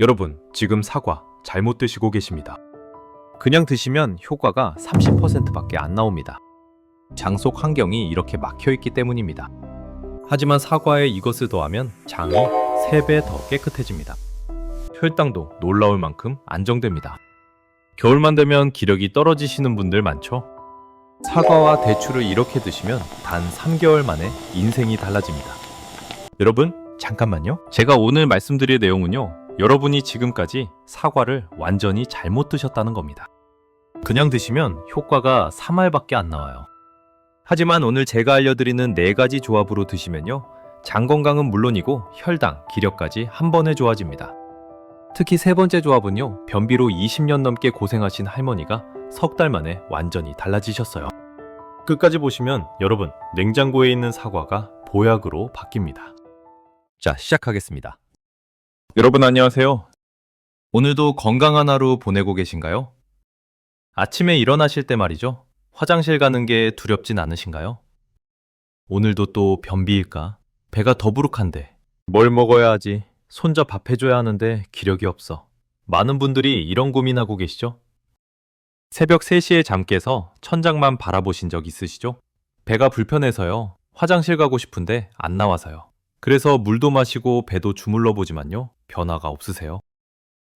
여러분, 지금 사과 잘못 드시고 계십니다. 그냥 드시면 효과가 30%밖에 안 나옵니다. 장 속 환경이 이렇게 막혀 있기 때문입니다. 하지만 사과에 이것을 더하면 장이 3배 더 깨끗해집니다. 혈당도 놀라울 만큼 안정됩니다. 겨울만 되면 기력이 떨어지시는 분들 많죠? 사과와 대추를 이렇게 드시면 단 3개월 만에 인생이 달라집니다. 여러분, 잠깐만요. 제가 오늘 말씀드릴 내용은요. 여러분이 지금까지 사과를 완전히 잘못 드셨다는 겁니다. 그냥 드시면 효과가 3알밖에 안 나와요. 하지만 오늘 제가 알려드리는 네 가지 조합으로 드시면요. 장 건강은 물론이고 혈당, 기력까지 한 번에 좋아집니다. 특히 세 번째 조합은요. 변비로 20년 넘게 고생하신 할머니가 석 달 만에 완전히 달라지셨어요. 끝까지 보시면 여러분 냉장고에 있는 사과가 보약으로 바뀝니다. 자, 시작하겠습니다. 여러분 안녕하세요. 오늘도 건강한 하루 보내고 계신가요? 아침에 일어나실 때 말이죠. 화장실 가는 게 두렵진 않으신가요? 오늘도 또 변비일까? 배가 더부룩한데 뭘 먹어야 하지? 손자 밥 해줘야 하는데 기력이 없어. 많은 분들이 이런 고민하고 계시죠? 새벽 3시에 잠 깨서 천장만 바라보신 적 있으시죠? 배가 불편해서요. 화장실 가고 싶은데 안 나와서요. 그래서 물도 마시고 배도 주물러 보지만요. 변화가 없으세요.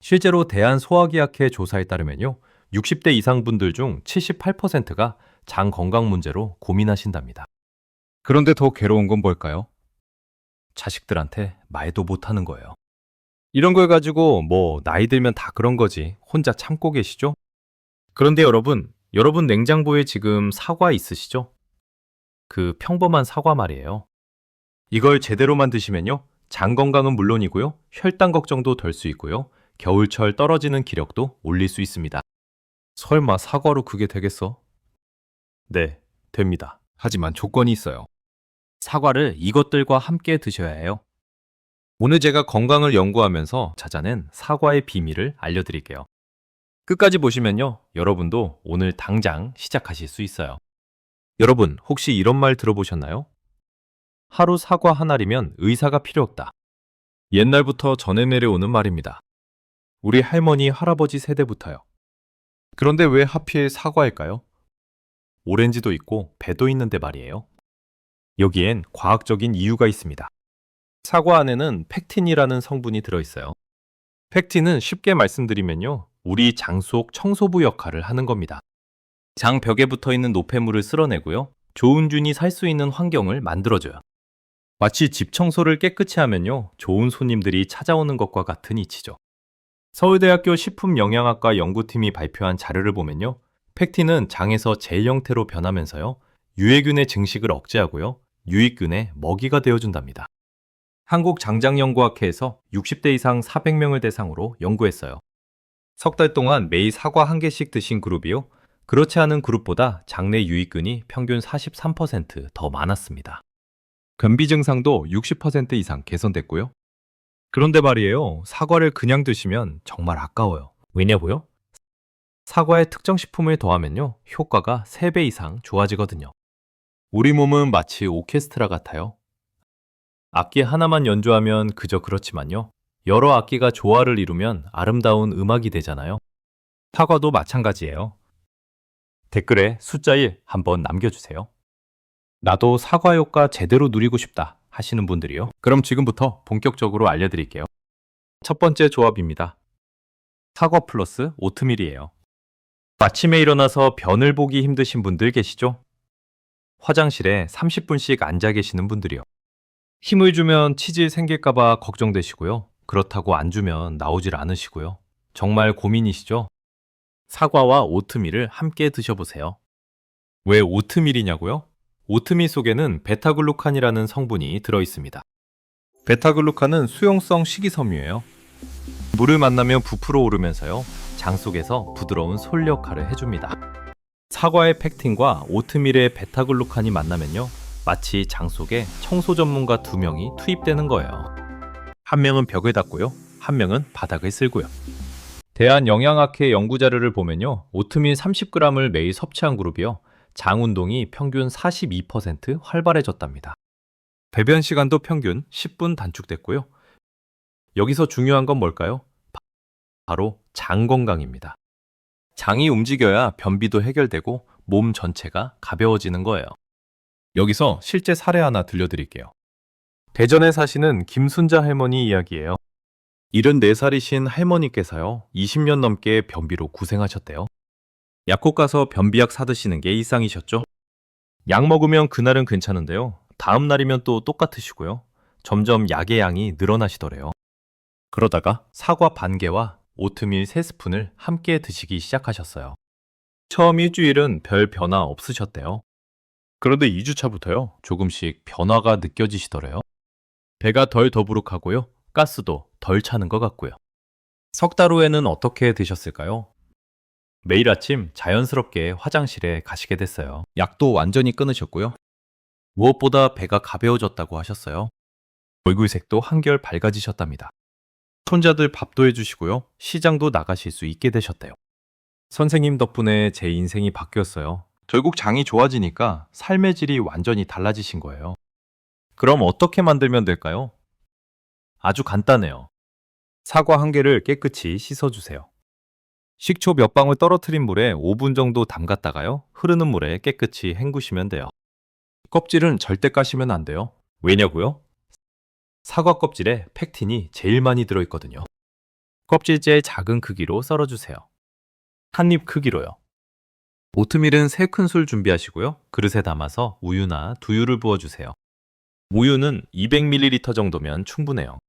실제로 대한소화기학회 조사에 따르면요. 60대 이상 분들 중 78%가 장 건강 문제로 고민하신답니다. 그런데 더 괴로운 건 뭘까요? 자식들한테 말도 못하는 거예요. 이런 걸 가지고 뭐 나이 들면 다 그런 거지 혼자 참고 계시죠? 그런데 여러분, 여러분 냉장고에 지금 사과 있으시죠? 그 평범한 사과 말이에요. 이걸 제대로만 드시면요. 장 건강은 물론이고요. 혈당 걱정도 덜 수 있고요. 겨울철 떨어지는 기력도 올릴 수 있습니다. 설마 사과로 그게 되겠어? 네, 됩니다. 하지만 조건이 있어요. 사과를 이것들과 함께 드셔야 해요. 오늘 제가 건강을 연구하면서 찾아낸 사과의 비밀을 알려드릴게요. 끝까지 보시면요. 여러분도 오늘 당장 시작하실 수 있어요. 여러분, 혹시 이런 말 들어보셨나요? 하루 사과 한 알이면 의사가 필요 없다. 옛날부터 전해 내려오는 말입니다. 우리 할머니, 할아버지 세대부터요. 그런데 왜 하필 사과일까요? 오렌지도 있고 배도 있는데 말이에요. 여기엔 과학적인 이유가 있습니다. 사과 안에는 팩틴이라는 성분이 들어있어요. 팩틴은 쉽게 말씀드리면요. 우리 장 속 청소부 역할을 하는 겁니다. 장 벽에 붙어 있는 노폐물을 쓸어내고요. 좋은 균이 살 수 있는 환경을 만들어줘요. 마치 집 청소를 깨끗이 하면요. 좋은 손님들이 찾아오는 것과 같은 이치죠. 서울대학교 식품영양학과 연구팀이 발표한 자료를 보면요. 팩틴은 장에서 젤 형태로 변하면서요. 유해균의 증식을 억제하고요. 유익균의 먹이가 되어준답니다. 한국장장연구학회에서 60대 이상 400명을 대상으로 연구했어요. 석 달 동안 매일 사과 한 개씩 드신 그룹이요. 그렇지 않은 그룹보다 장내 유익균이 평균 43%더 많았습니다. 변비 증상도 60% 이상 개선됐고요. 그런데 말이에요. 사과를 그냥 드시면 정말 아까워요. 왜냐고요? 사과에 특정 식품을 더하면요. 효과가 3배 이상 좋아지거든요. 우리 몸은 마치 오케스트라 같아요. 악기 하나만 연주하면 그저 그렇지만요. 여러 악기가 조화를 이루면 아름다운 음악이 되잖아요. 사과도 마찬가지예요. 댓글에 숫자 1 한번 남겨주세요. 나도 사과 효과 제대로 누리고 싶다 하시는 분들이요. 그럼 지금부터 본격적으로 알려드릴게요. 첫 번째 조합입니다. 사과 플러스 오트밀이에요. 아침에 일어나서 변을 보기 힘드신 분들 계시죠? 화장실에 30분씩 앉아 계시는 분들이요. 힘을 주면 치질 생길까봐 걱정되시고요. 그렇다고 안 주면 나오질 않으시고요. 정말 고민이시죠? 사과와 오트밀을 함께 드셔보세요. 왜 오트밀이냐고요? 오트밀 속에는 베타글루칸이라는 성분이 들어있습니다. 베타글루칸은 수용성 식이섬유예요. 물을 만나면 부풀어 오르면서요. 장 속에서 부드러운 솔 역할을 해줍니다. 사과의 팩틴과 오트밀의 베타글루칸이 만나면요. 마치 장 속에 청소 전문가 두 명이 투입되는 거예요. 한 명은 벽을 닦고요. 한 명은 바닥을 쓸고요. 대한영양학회 연구 자료를 보면요. 오트밀 30g을 매일 섭취한 그룹이요. 장 운동이 평균 42% 활발해졌답니다. 배변 시간도 평균 10분 단축됐고요. 여기서 중요한 건 뭘까요? 바로 장 건강입니다. 장이 움직여야 변비도 해결되고 몸 전체가 가벼워지는 거예요. 여기서 실제 사례 하나 들려드릴게요. 대전에 사시는 김순자 할머니 이야기예요. 74살이신 할머니께서요, 20년 넘게 변비로 고생하셨대요. 약국 가서 변비약 사드시는 게 일상이셨죠? 약 먹으면 그날은 괜찮은데요. 다음 날이면 또 똑같으시고요. 점점 약의 양이 늘어나시더래요. 그러다가 사과 반 개와 오트밀 3스푼을 함께 드시기 시작하셨어요. 처음 일주일은 별 변화 없으셨대요. 그런데 2주차부터요, 조금씩 변화가 느껴지시더래요. 배가 덜 더부룩하고요, 가스도 덜 차는 것 같고요. 석 달 후에는 어떻게 드셨을까요? 매일 아침 자연스럽게 화장실에 가시게 됐어요. 약도 완전히 끊으셨고요. 무엇보다 배가 가벼워졌다고 하셨어요. 얼굴색도 한결 밝아지셨답니다. 손자들 밥도 해주시고요. 시장도 나가실 수 있게 되셨대요. 선생님 덕분에 제 인생이 바뀌었어요. 결국 장이 좋아지니까 삶의 질이 완전히 달라지신 거예요. 그럼 어떻게 만들면 될까요? 아주 간단해요. 사과 한 개를 깨끗이 씻어주세요. 식초 몇 방울 떨어뜨린 물에 5분 정도 담갔다가요. 흐르는 물에 깨끗이 헹구시면 돼요. 껍질은 절대 까시면 안 돼요. 왜냐고요? 사과 껍질에 팩틴이 제일 많이 들어있거든요. 껍질째 작은 크기로 썰어주세요. 한 입 크기로요. 오트밀은 3큰술 준비하시고요. 그릇에 담아서 우유나 두유를 부어주세요. 우유는 200ml 정도면 충분해요.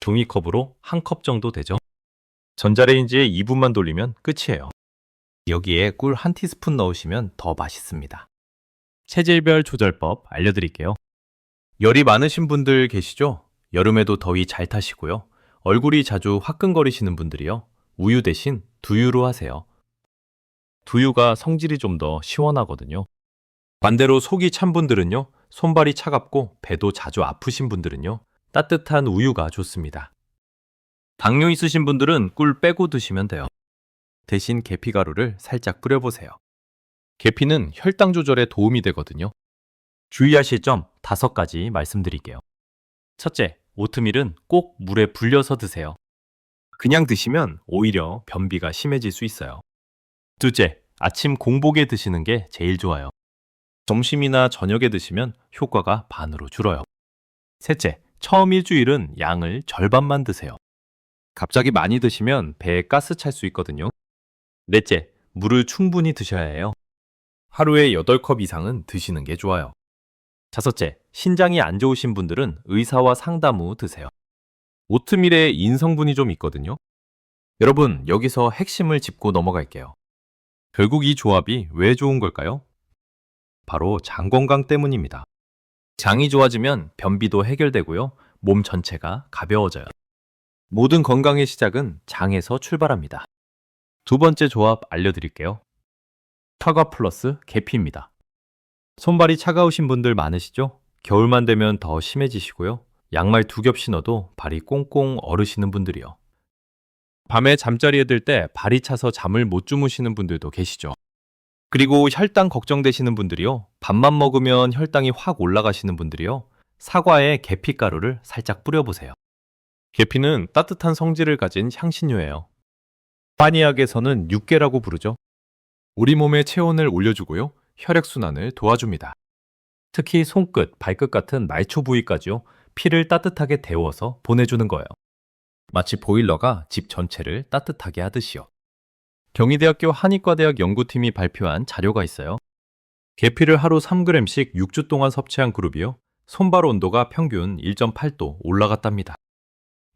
종이컵으로 한 컵 정도 되죠. 전자레인지에 2분만 돌리면 끝이에요. 여기에 꿀 한 티스푼 넣으시면 더 맛있습니다. 체질별 조절법 알려드릴게요. 열이 많으신 분들 계시죠? 여름에도 더위 잘 타시고요. 얼굴이 자주 화끈거리시는 분들이요. 우유 대신 두유로 하세요. 두유가 성질이 좀 더 시원하거든요. 반대로 속이 찬 분들은요. 손발이 차갑고 배도 자주 아프신 분들은요. 따뜻한 우유가 좋습니다. 당뇨 있으신 분들은 꿀 빼고 드시면 돼요. 대신 계피 가루를 살짝 뿌려보세요. 계피는 혈당 조절에 도움이 되거든요. 주의하실 점 다섯 가지 말씀드릴게요. 첫째, 오트밀은 꼭 물에 불려서 드세요. 그냥 드시면 오히려 변비가 심해질 수 있어요. 둘째, 아침 공복에 드시는 게 제일 좋아요. 점심이나 저녁에 드시면 효과가 반으로 줄어요. 셋째, 처음 일주일은 양을 절반만 드세요. 갑자기 많이 드시면 배에 가스 찰 수 있거든요. 넷째, 물을 충분히 드셔야 해요. 하루에 8컵 이상은 드시는 게 좋아요. 다섯째, 신장이 안 좋으신 분들은 의사와 상담 후 드세요. 오트밀에 인성분이 좀 있거든요. 여러분, 여기서 핵심을 짚고 넘어갈게요. 결국 이 조합이 왜 좋은 걸까요? 바로 장 건강 때문입니다. 장이 좋아지면 변비도 해결되고요. 몸 전체가 가벼워져요. 모든 건강의 시작은 장에서 출발합니다. 두 번째 조합 알려드릴게요. 사과 플러스 계피입니다. 손발이 차가우신 분들 많으시죠? 겨울만 되면 더 심해지시고요. 양말 두 겹 신어도 발이 꽁꽁 얼으시는 분들이요. 밤에 잠자리에 들 때 발이 차서 잠을 못 주무시는 분들도 계시죠. 그리고 혈당 걱정되시는 분들이요. 밥만 먹으면 혈당이 확 올라가시는 분들이요. 사과에 계피가루를 살짝 뿌려보세요. 계피는 따뜻한 성질을 가진 향신료예요. 파니학에서는 육계라고 부르죠. 우리 몸의 체온을 올려주고요. 혈액순환을 도와줍니다. 특히 손끝, 발끝 같은 말초 부위까지요. 피를 따뜻하게 데워서 보내주는 거예요. 마치 보일러가 집 전체를 따뜻하게 하듯이요. 경희대학교 한의과대학 연구팀이 발표한 자료가 있어요. 계피를 하루 3g씩 6주 동안 섭취한 그룹이요. 손발 온도가 평균 1.8도 올라갔답니다.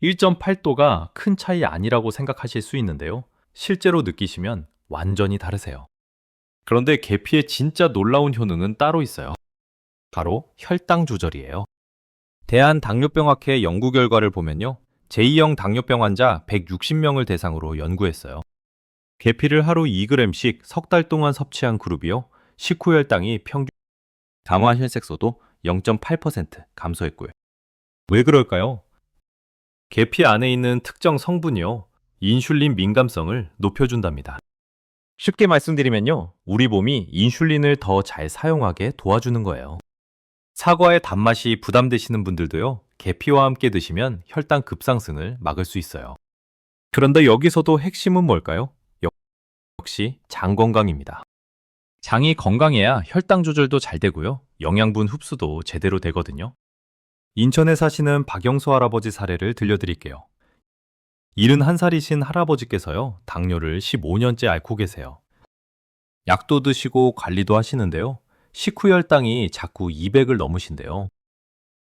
1.8도가 큰 차이 아니라고 생각하실 수 있는데요. 실제로 느끼시면 완전히 다르세요. 그런데 계피의 진짜 놀라운 효능은 따로 있어요. 바로 혈당 조절이에요. 대한당뇨병학회 연구 결과를 보면요. 제2형 당뇨병 환자 160명을 대상으로 연구했어요. 계피를 하루 2g씩 석 달 동안 섭취한 그룹이요. 식후 혈당이 평균 담화 혈색소도 0.8% 감소했고요. 왜 그럴까요? 계피 안에 있는 특정 성분이요. 인슐린 민감성을 높여준답니다. 쉽게 말씀드리면요. 우리 몸이 인슐린을 더 잘 사용하게 도와주는 거예요. 사과의 단맛이 부담되시는 분들도요. 계피와 함께 드시면 혈당 급상승을 막을 수 있어요. 그런데 여기서도 핵심은 뭘까요? 역- 역시 장 건강입니다. 장이 건강해야 혈당 조절도 잘 되고요. 영양분 흡수도 제대로 되거든요. 인천에 사시는 박영수 할아버지 사례를 들려드릴게요. 71살이신 할아버지께서요, 당뇨를 15년째 앓고 계세요. 약도 드시고 관리도 하시는데요. 식후 혈당이 자꾸 200을 넘으신데요.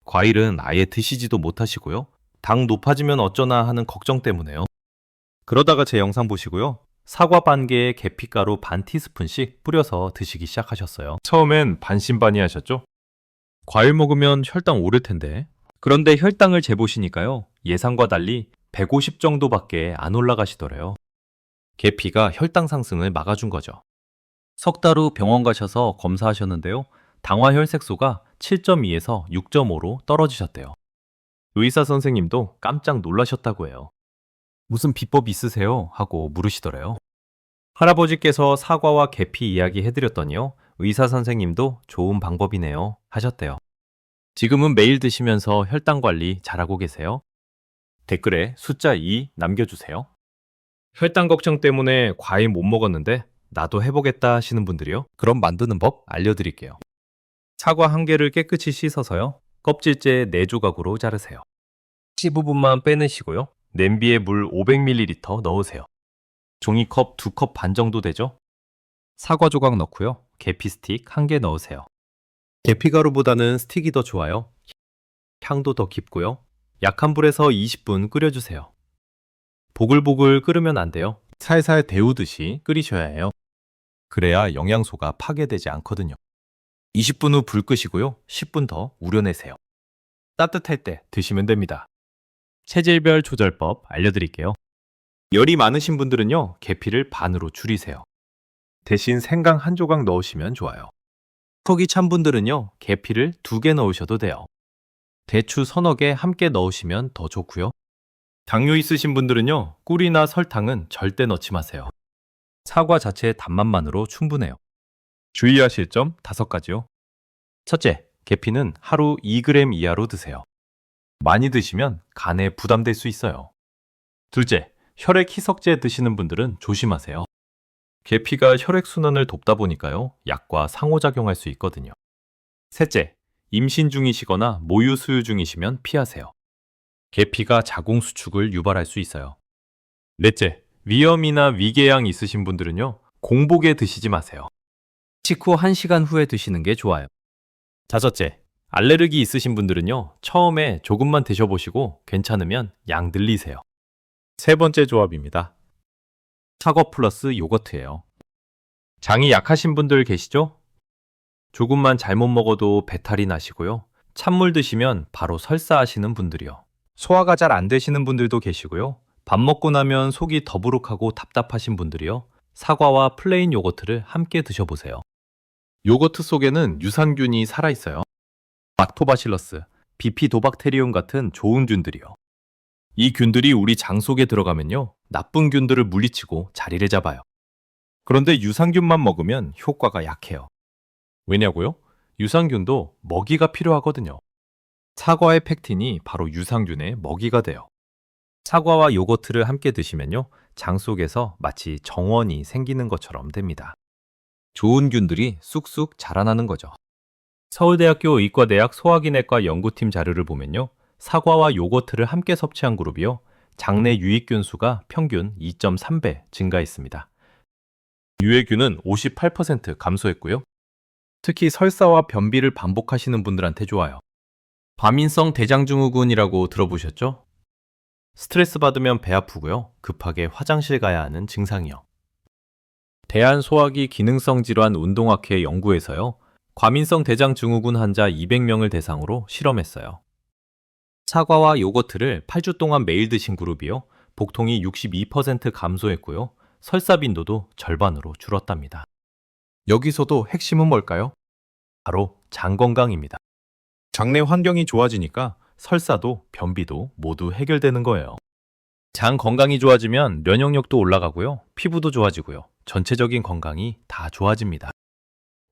과일은 아예 드시지도 못하시고요. 당 높아지면 어쩌나 하는 걱정 때문에요. 그러다가 제 영상 보시고요. 사과 반 개에 계피가루 반 티스푼씩 뿌려서 드시기 시작하셨어요. 처음엔 반신반의하셨죠? 과일 먹으면 혈당 오를 텐데. 그런데 혈당을 재보시니까요. 예상과 달리 150 정도밖에 안 올라가시더래요. 계피가 혈당 상승을 막아준 거죠. 석 달 후 병원 가셔서 검사하셨는데요. 당화 혈색소가 7.2에서 6.5로 떨어지셨대요. 의사 선생님도 깜짝 놀라셨다고 해요. 무슨 비법 있으세요? 하고 물으시더래요. 할아버지께서 사과와 계피 이야기 해드렸더니요. 의사 선생님도 좋은 방법이네요. 하셨대요. 지금은 매일 드시면서 혈당 관리 잘하고 계세요? 댓글에 숫자 2 남겨주세요. 혈당 걱정 때문에 과일 못 먹었는데 나도 해보겠다 하시는 분들이요. 그럼 만드는 법 알려드릴게요. 사과 한 개를 깨끗이 씻어서요. 껍질째 4조각으로 자르세요. 씨 부분만 빼내시고요. 냄비에 물 500ml 넣으세요. 종이컵 2컵 반 정도 되죠? 사과 조각 넣고요. 계피 스틱 1개 넣으세요. 계피 가루보다는 스틱이 더 좋아요. 향도 더 깊고요. 약한 불에서 20분 끓여주세요. 보글보글 끓으면 안 돼요. 살살 데우듯이 끓이셔야 해요. 그래야 영양소가 파괴되지 않거든요. 20분 후 불 끄시고요. 10분 더 우려내세요. 따뜻할 때 드시면 됩니다. 체질별 조절법 알려드릴게요. 열이 많으신 분들은요, 계피를 반으로 줄이세요. 대신 생강 한 조각 넣으시면 좋아요. 속이 찬 분들은요, 계피를 두 개 넣으셔도 돼요. 대추 서너 개 함께 넣으시면 더 좋고요. 당뇨 있으신 분들은요, 꿀이나 설탕은 절대 넣지 마세요. 사과 자체의 단맛만으로 충분해요. 주의하실 점 다섯 가지요. 첫째, 계피는 하루 2g 이하로 드세요. 많이 드시면 간에 부담될 수 있어요. 둘째, 혈액 희석제 드시는 분들은 조심하세요. 계피가 혈액순환을 돕다 보니까요, 약과 상호작용할 수 있거든요. 셋째, 임신 중이시거나 모유 수유 중이시면 피하세요. 계피가 자궁 수축을 유발할 수 있어요. 넷째, 위염이나 위궤양 있으신 분들은요, 공복에 드시지 마세요. 식후 1시간 후에 드시는 게 좋아요. 다섯째, 알레르기 있으신 분들은요, 처음에 조금만 드셔보시고 괜찮으면 양 늘리세요. 세 번째 조합입니다. 사과 플러스 요거트예요. 장이 약하신 분들 계시죠? 조금만 잘못 먹어도 배탈이 나시고요. 찬물 드시면 바로 설사하시는 분들이요. 소화가 잘 안 되시는 분들도 계시고요. 밥 먹고 나면 속이 더부룩하고 답답하신 분들이요. 사과와 플레인 요거트를 함께 드셔보세요. 요거트 속에는 유산균이 살아있어요. 락토바실러스, 비피도박테리움 같은 좋은 균들이요. 이 균들이 우리 장 속에 들어가면요. 나쁜 균들을 물리치고 자리를 잡아요. 그런데 유산균만 먹으면 효과가 약해요. 왜냐고요? 유산균도 먹이가 필요하거든요. 사과의 팩틴이 바로 유산균의 먹이가 돼요. 사과와 요거트를 함께 드시면요. 장 속에서 마치 정원이 생기는 것처럼 됩니다. 좋은 균들이 쑥쑥 자라나는 거죠. 서울대학교 의과대학 소화기내과 연구팀 자료를 보면요. 사과와 요거트를 함께 섭취한 그룹이요. 장내 유익균 수가 평균 2.3배 증가했습니다. 유해균은 58% 감소했고요. 특히 설사와 변비를 반복하시는 분들한테 좋아요. 과민성 대장증후군이라고 들어보셨죠? 스트레스 받으면 배 아프고요. 급하게 화장실 가야 하는 증상이요. 대한소화기 기능성 질환 운동학회 연구에서요. 과민성 대장증후군 환자 200명을 대상으로 실험했어요. 사과와 요거트를 8주 동안 매일 드신 그룹이요. 복통이 62% 감소했고요. 설사 빈도도 절반으로 줄었답니다. 여기서도 핵심은 뭘까요? 바로 장 건강입니다. 장내 환경이 좋아지니까 설사도 변비도 모두 해결되는 거예요. 장 건강이 좋아지면 면역력도 올라가고요. 피부도 좋아지고요. 전체적인 건강이 다 좋아집니다.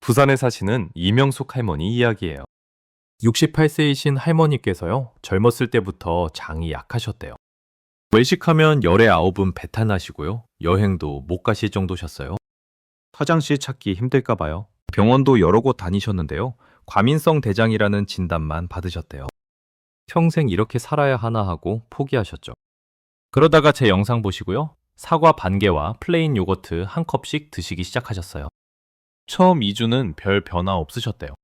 부산에 사시는 이명숙 할머니 이야기예요. 68세이신 할머니께서요. 젊었을 때부터 장이 약하셨대요. 외식하면 열에 아홉은 배탈 나시고요. 여행도 못 가실 정도셨어요. 화장실 찾기 힘들까 봐요. 병원도 여러 곳 다니셨는데요. 과민성 대장이라는 진단만 받으셨대요. 평생 이렇게 살아야 하나 하고 포기하셨죠. 그러다가 제 영상 보시고요. 사과 반 개와 플레인 요거트 한 컵씩 드시기 시작하셨어요. 처음 2주는 별 변화 없으셨대요.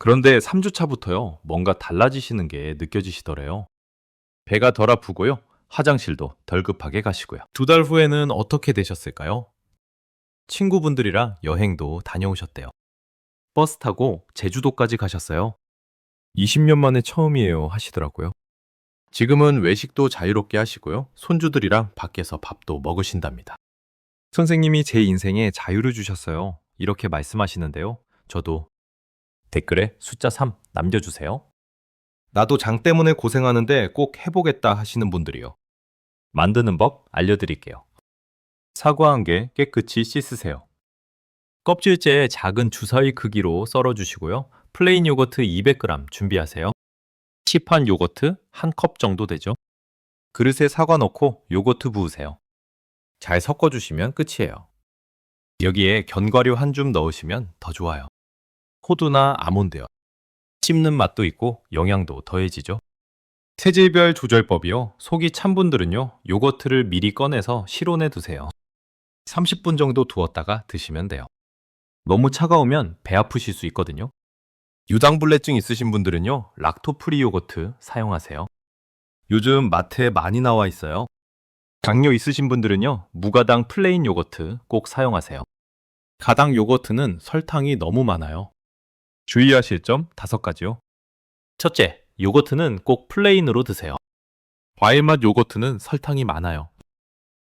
그런데 3주차부터요. 뭔가 달라지시는 게 느껴지시더래요. 배가 덜 아프고요. 화장실도 덜 급하게 가시고요. 두 달 후에는 어떻게 되셨을까요? 친구분들이랑 여행도 다녀오셨대요. 버스 타고 제주도까지 가셨어요. 20년 만에 처음이에요 하시더라고요. 지금은 외식도 자유롭게 하시고요. 손주들이랑 밖에서 밥도 먹으신답니다. 선생님이 제 인생에 자유를 주셨어요. 이렇게 말씀하시는데요. 저도 댓글에 숫자 3 남겨주세요. 나도 장 때문에 고생하는데 꼭 해보겠다 하시는 분들이요. 만드는 법 알려드릴게요. 사과 한 개 깨끗이 씻으세요. 껍질째 작은 주사위 크기로 썰어주시고요. 플레인 요거트 200g 준비하세요. 시판 요거트 한 컵 정도 되죠. 그릇에 사과 넣고 요거트 부으세요. 잘 섞어주시면 끝이에요. 여기에 견과류 한 줌 넣으시면 더 좋아요. 호두나 아몬드요. 씹는 맛도 있고 영양도 더해지죠. 체질별 조절법이요. 속이 찬 분들은요. 요거트를 미리 꺼내서 실온에 두세요. 30분 정도 두었다가 드시면 돼요. 너무 차가우면 배 아프실 수 있거든요. 유당불내증 있으신 분들은요. 락토프리 요거트 사용하세요. 요즘 마트에 많이 나와 있어요. 당뇨 있으신 분들은요. 무가당 플레인 요거트 꼭 사용하세요. 가당 요거트는 설탕이 너무 많아요. 주의하실 점 다섯 가지요. 첫째, 요거트는 꼭 플레인으로 드세요. 과일맛 요거트는 설탕이 많아요.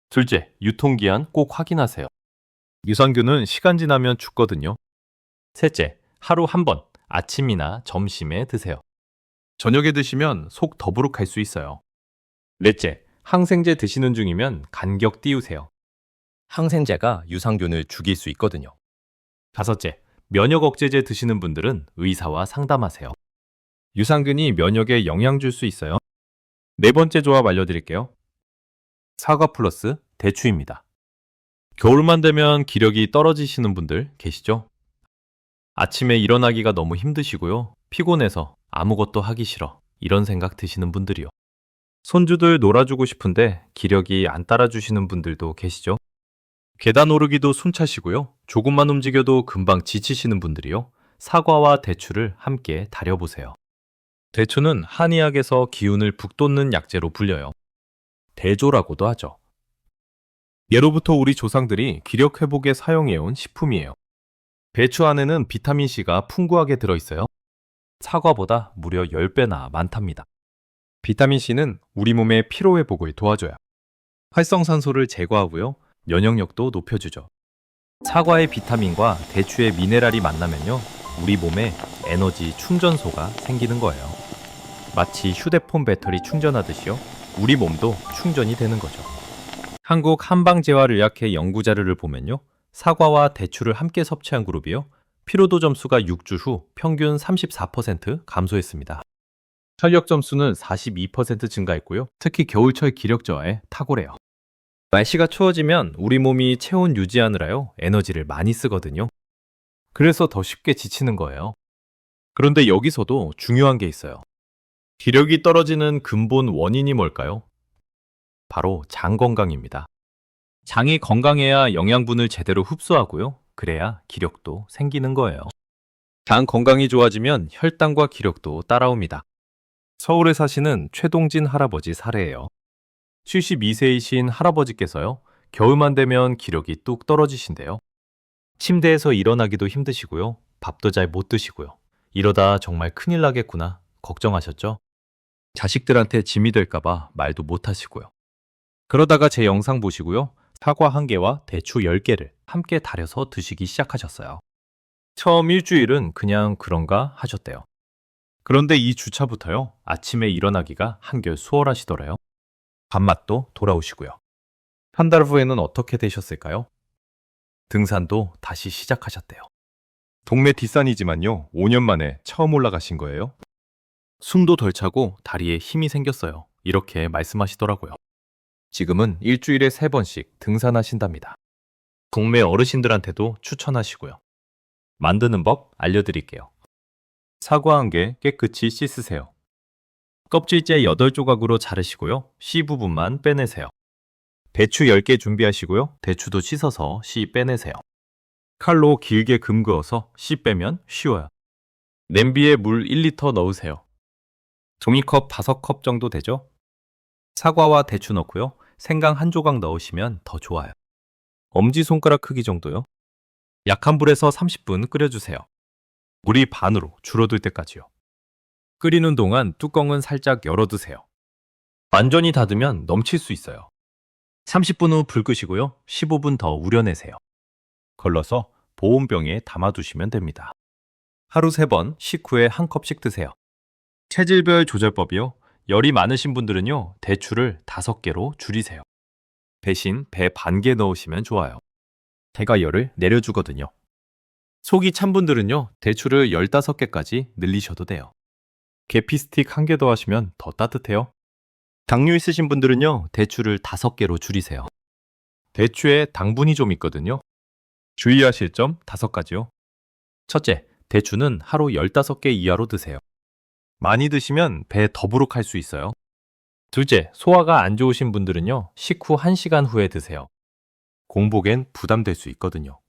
둘째, 유통기한 꼭 확인하세요. 유산균은 시간 지나면 죽거든요. 셋째, 하루 한 번 아침이나 점심에 드세요. 저녁에 드시면 속 더부룩할 수 있어요. 넷째, 항생제 드시는 중이면 간격 띄우세요. 항생제가 유산균을 죽일 수 있거든요. 다섯째, 면역 억제제 드시는 분들은 의사와 상담하세요. 유산균이 면역에 영향 줄 수 있어요. 네 번째 조합 알려드릴게요. 사과 플러스 대추입니다. 겨울만 되면 기력이 떨어지시는 분들 계시죠? 아침에 일어나기가 너무 힘드시고요. 피곤해서 아무것도 하기 싫어. 이런 생각 드시는 분들이요. 손주들 놀아주고 싶은데 기력이 안 따라주시는 분들도 계시죠? 계단 오르기도 숨차시고요. 조금만 움직여도 금방 지치시는 분들이요. 사과와 대추를 함께 달여보세요. 대추는 한의학에서 기운을 북돋는 약재로 불려요. 대조라고도 하죠. 예로부터 우리 조상들이 기력 회복에 사용해온 식품이에요. 배추 안에는 비타민C가 풍부하게 들어있어요. 사과보다 무려 10배나 많답니다. 비타민C는 우리 몸의 피로 회복을 도와줘요. 활성산소를 제거하고요. 면역력도 높여주죠. 사과의 비타민과 대추의 미네랄이 만나면요. 우리 몸에 에너지 충전소가 생기는 거예요. 마치 휴대폰 배터리 충전하듯이요. 우리 몸도 충전이 되는 거죠. 한국 한방재활의학회 연구 자료를 보면요. 사과와 대추를 함께 섭취한 그룹이요. 피로도 점수가 6주 후 평균 34% 감소했습니다. 혈력 점수는 42% 증가했고요. 특히 겨울철 기력 저하에 탁월해요. 날씨가 추워지면 우리 몸이 체온 유지하느라요. 에너지를 많이 쓰거든요. 그래서 더 쉽게 지치는 거예요. 그런데 여기서도 중요한 게 있어요. 기력이 떨어지는 근본 원인이 뭘까요? 바로 장 건강입니다. 장이 건강해야 영양분을 제대로 흡수하고요. 그래야 기력도 생기는 거예요. 장 건강이 좋아지면 혈당과 기력도 따라옵니다. 서울에 사시는 최동진 할아버지 사례예요. 72세이신 할아버지께서요. 겨울만 되면 기력이 뚝 떨어지신대요. 침대에서 일어나기도 힘드시고요. 밥도 잘 못 드시고요. 이러다 정말 큰일 나겠구나 걱정하셨죠? 자식들한테 짐이 될까봐 말도 못 하시고요. 그러다가 제 영상 보시고요. 사과 한 개와 대추 10개를 함께 달여서 드시기 시작하셨어요. 처음 일주일은 그냥 그런가 하셨대요. 그런데 이 주차부터요. 아침에 일어나기가 한결 수월하시더래요. 밥맛도 돌아오시고요. 한 달 후에는 어떻게 되셨을까요? 등산도 다시 시작하셨대요. 동네 뒷산이지만요. 5년 만에 처음 올라가신 거예요. 숨도 덜 차고 다리에 힘이 생겼어요. 이렇게 말씀하시더라고요. 지금은 일주일에 3번씩 등산하신답니다. 동네 어르신들한테도 추천하시고요. 만드는 법 알려드릴게요. 사과 한 개 깨끗이 씻으세요. 껍질째 8조각으로 자르시고요. 씨 부분만 빼내세요. 배추 10개 준비하시고요. 대추도 씻어서 씨 빼내세요. 칼로 길게 금그어서 씨 빼면 쉬워요. 냄비에 물 1리터 넣으세요. 종이컵 5컵 정도 되죠? 사과와 대추 넣고요. 생강 한 조각 넣으시면 더 좋아요. 엄지손가락 크기 정도요. 약한 불에서 30분 끓여주세요. 물이 반으로 줄어들 때까지요. 끓이는 동안 뚜껑은 살짝 열어두세요. 완전히 닫으면 넘칠 수 있어요. 30분 후 불 끄시고요. 15분 더 우려내세요. 걸러서 보온병에 담아두시면 됩니다. 하루 3번 식후에 한 컵씩 드세요. 체질별 조절법이요. 열이 많으신 분들은요, 대추를 5개로 줄이세요. 대신 배 반 개 넣으시면 좋아요. 제가 열을 내려주거든요. 속이 찬 분들은요, 대추를 15개까지 늘리셔도 돼요. 계피 스틱 한 개 더 하시면 더 따뜻해요. 당뇨 있으신 분들은요, 대추를 5개로 줄이세요. 대추에 당분이 좀 있거든요. 주의하실 점 5가지요. 첫째, 대추는 하루 15개 이하로 드세요. 많이 드시면 배 더부룩할 수 있어요. 둘째, 소화가 안 좋으신 분들은요, 식후 1시간 후에 드세요. 공복엔 부담될 수 있거든요.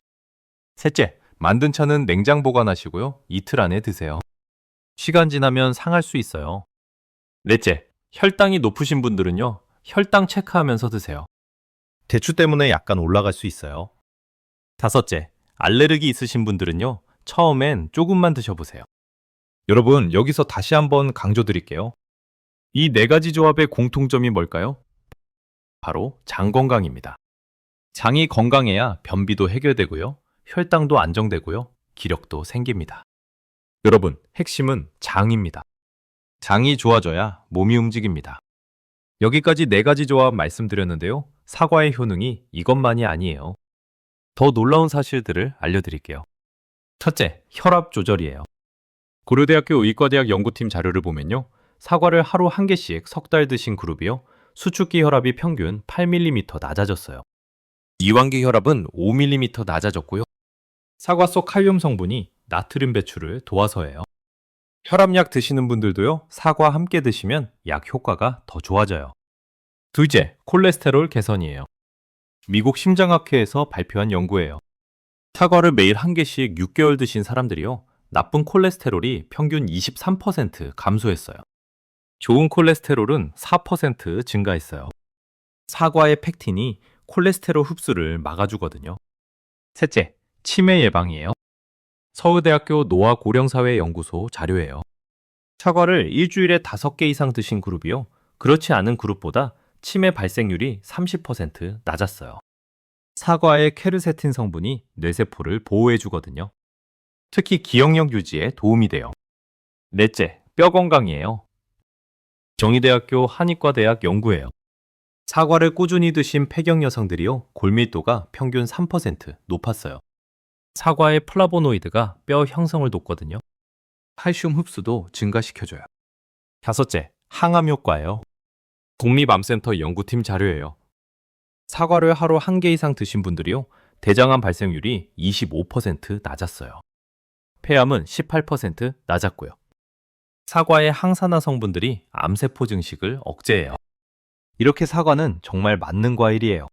셋째, 만든 차는 냉장 보관하시고요, 이틀 안에 드세요. 시간 지나면 상할 수 있어요. 넷째, 혈당이 높으신 분들은요, 혈당 체크하면서 드세요. 대추 때문에 약간 올라갈 수 있어요. 다섯째, 알레르기 있으신 분들은요, 처음엔 조금만 드셔보세요. 여러분, 여기서 다시 한번 강조드릴게요. 이 네 가지 조합의 공통점이 뭘까요? 바로 장 건강입니다. 장이 건강해야 변비도 해결되고요, 혈당도 안정되고요, 기력도 생깁니다. 여러분, 핵심은 장입니다. 장이 좋아져야 몸이 움직입니다. 여기까지 네 가지 조합 말씀드렸는데요. 사과의 효능이 이것만이 아니에요. 더 놀라운 사실들을 알려드릴게요. 첫째, 혈압 조절이에요. 고려대학교 의과대학 연구팀 자료를 보면요. 사과를 하루 한 개씩 석 달 드신 그룹이요. 수축기 혈압이 평균 8mm 낮아졌어요. 이완기 혈압은 5mm 낮아졌고요. 사과 속 칼륨 성분이 나트륨 배출을 도와서 예요. 혈압약 드시는 분들도요. 사과 함께 드시면 약 효과가 더 좋아져요. 둘째, 콜레스테롤 개선이에요. 미국 심장학회에서 발표한 연구예요. 사과를 매일 한 개씩 6개월 드신 사람들이요. 나쁜 콜레스테롤이 평균 23% 감소했어요. 좋은 콜레스테롤은 4% 증가했어요. 사과의 팩틴이 콜레스테롤 흡수를 막아주거든요. 셋째, 치매 예방이에요. 서울대학교 노화고령사회연구소 자료예요. 사과를 일주일에 5개 이상 드신 그룹이요. 그렇지 않은 그룹보다 치매 발생률이 30% 낮았어요. 사과의 케르세틴 성분이 뇌세포를 보호해주거든요. 특히 기억력 유지에 도움이 돼요. 넷째, 뼈 건강이에요. 정의대학교 한의과대학 연구예요. 사과를 꾸준히 드신 폐경 여성들이요, 골밀도가 평균 3% 높았어요. 사과의 플라보노이드가 뼈 형성을 돕거든요. 칼슘 흡수도 증가시켜줘요. 다섯째, 항암 효과예요. 국립암센터 연구팀 자료예요. 사과를 하루 한 개 이상 드신 분들이요, 대장암 발생률이 25% 낮았어요. 폐암은 18% 낮았고요. 사과의 항산화 성분들이 암세포 증식을 억제해요. 이렇게 사과는 정말 맞는 과일이에요.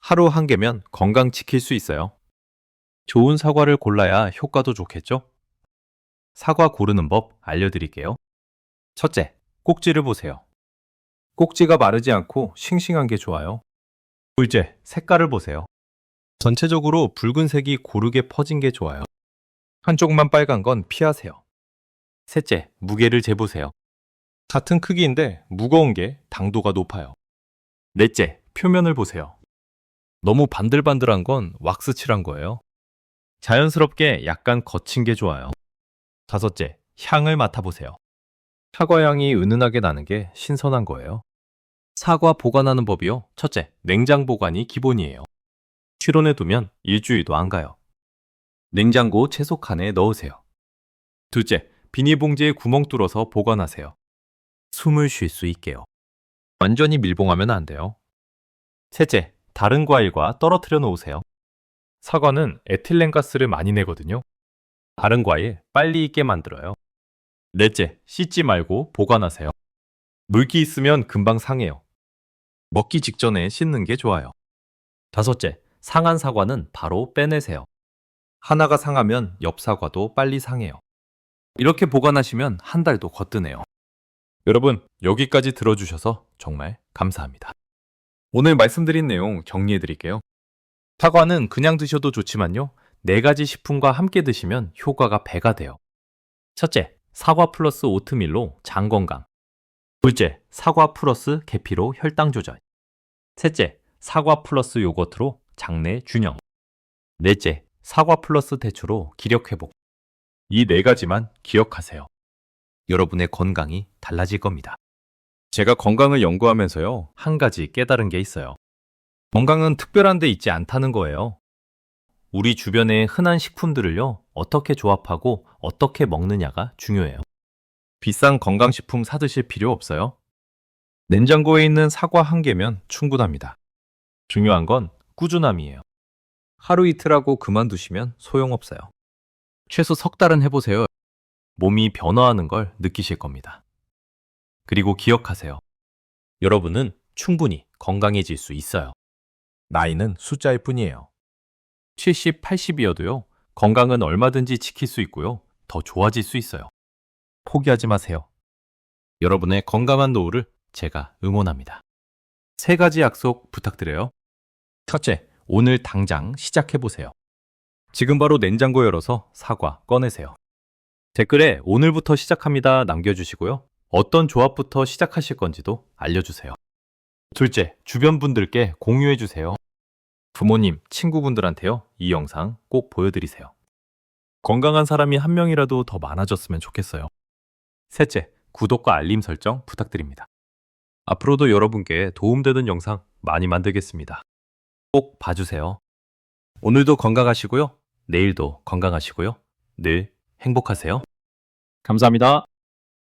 하루 한 개면 건강 지킬 수 있어요. 좋은 사과를 골라야 효과도 좋겠죠? 사과 고르는 법 알려드릴게요. 첫째, 꼭지를 보세요. 꼭지가 마르지 않고 싱싱한 게 좋아요. 둘째, 색깔을 보세요. 전체적으로 붉은색이 고르게 퍼진 게 좋아요. 한쪽만 빨간 건 피하세요. 셋째, 무게를 재보세요. 같은 크기인데 무거운 게 당도가 높아요. 넷째, 표면을 보세요. 너무 반들반들한 건 왁스 칠한 거예요. 자연스럽게 약간 거친 게 좋아요. 다섯째, 향을 맡아보세요. 사과 향이 은은하게 나는 게 신선한 거예요. 사과 보관하는 법이요. 첫째, 냉장 보관이 기본이에요. 실온에 두면 일주일도 안 가요. 냉장고 채소 칸에 넣으세요. 둘째, 비닐봉지에 구멍 뚫어서 보관하세요. 숨을 쉴 수 있게요. 완전히 밀봉하면 안 돼요. 셋째, 다른 과일과 떨어뜨려 놓으세요. 사과는 에틸렌가스를 많이 내거든요. 다른 과일 빨리 익게 만들어요. 넷째, 씻지 말고 보관하세요. 물기 있으면 금방 상해요. 먹기 직전에 씻는 게 좋아요. 다섯째, 상한 사과는 바로 빼내세요. 하나가 상하면 옆 사과도 빨리 상해요. 이렇게 보관하시면 한 달도 거뜬해요. 여러분, 여기까지 들어주셔서 정말 감사합니다. 오늘 말씀드린 내용 정리해 드릴게요. 사과는 그냥 드셔도 좋지만요. 네 가지 식품과 함께 드시면 효과가 배가 돼요. 첫째, 사과 플러스 오트밀로 장 건강. 둘째, 사과 플러스 계피로 혈당 조절. 셋째, 사과 플러스 요거트로 장내 균형. 넷째, 사과 플러스 대추로 기력 회복. 이 네 가지만 기억하세요. 여러분의 건강이 달라질 겁니다. 제가 건강을 연구하면서요, 한 가지 깨달은 게 있어요. 건강은 특별한 데 있지 않다는 거예요. 우리 주변의 흔한 식품들을요, 어떻게 조합하고 어떻게 먹느냐가 중요해요. 비싼 건강식품 사드실 필요 없어요. 냉장고에 있는 사과 한 개면 충분합니다. 중요한 건 꾸준함이에요. 하루 이틀 하고 그만두시면 소용없어요. 최소 석 달은 해보세요. 몸이 변화하는 걸 느끼실 겁니다. 그리고 기억하세요. 여러분은 충분히 건강해질 수 있어요. 나이는 숫자일 뿐이에요. 70, 80이어도요, 건강은 얼마든지 지킬 수 있고요, 더 좋아질 수 있어요. 포기하지 마세요. 여러분의 건강한 노후를 제가 응원합니다. 세 가지 약속 부탁드려요. 첫째, 오늘 당장 시작해보세요. 지금 바로 냉장고 열어서 사과 꺼내세요. 댓글에 오늘부터 시작합니다 남겨주시고요. 어떤 조합부터 시작하실 건지도 알려주세요. 둘째, 주변 분들께 공유해 주세요. 부모님, 친구분들한테요. 이 영상 꼭 보여드리세요. 건강한 사람이 한 명이라도 더 많아졌으면 좋겠어요. 셋째, 구독과 알림 설정 부탁드립니다. 앞으로도 여러분께 도움되는 영상 많이 만들겠습니다. 꼭 봐주세요. 오늘도 건강하시고요. 내일도 건강하시고요. 늘 행복하세요. 감사합니다.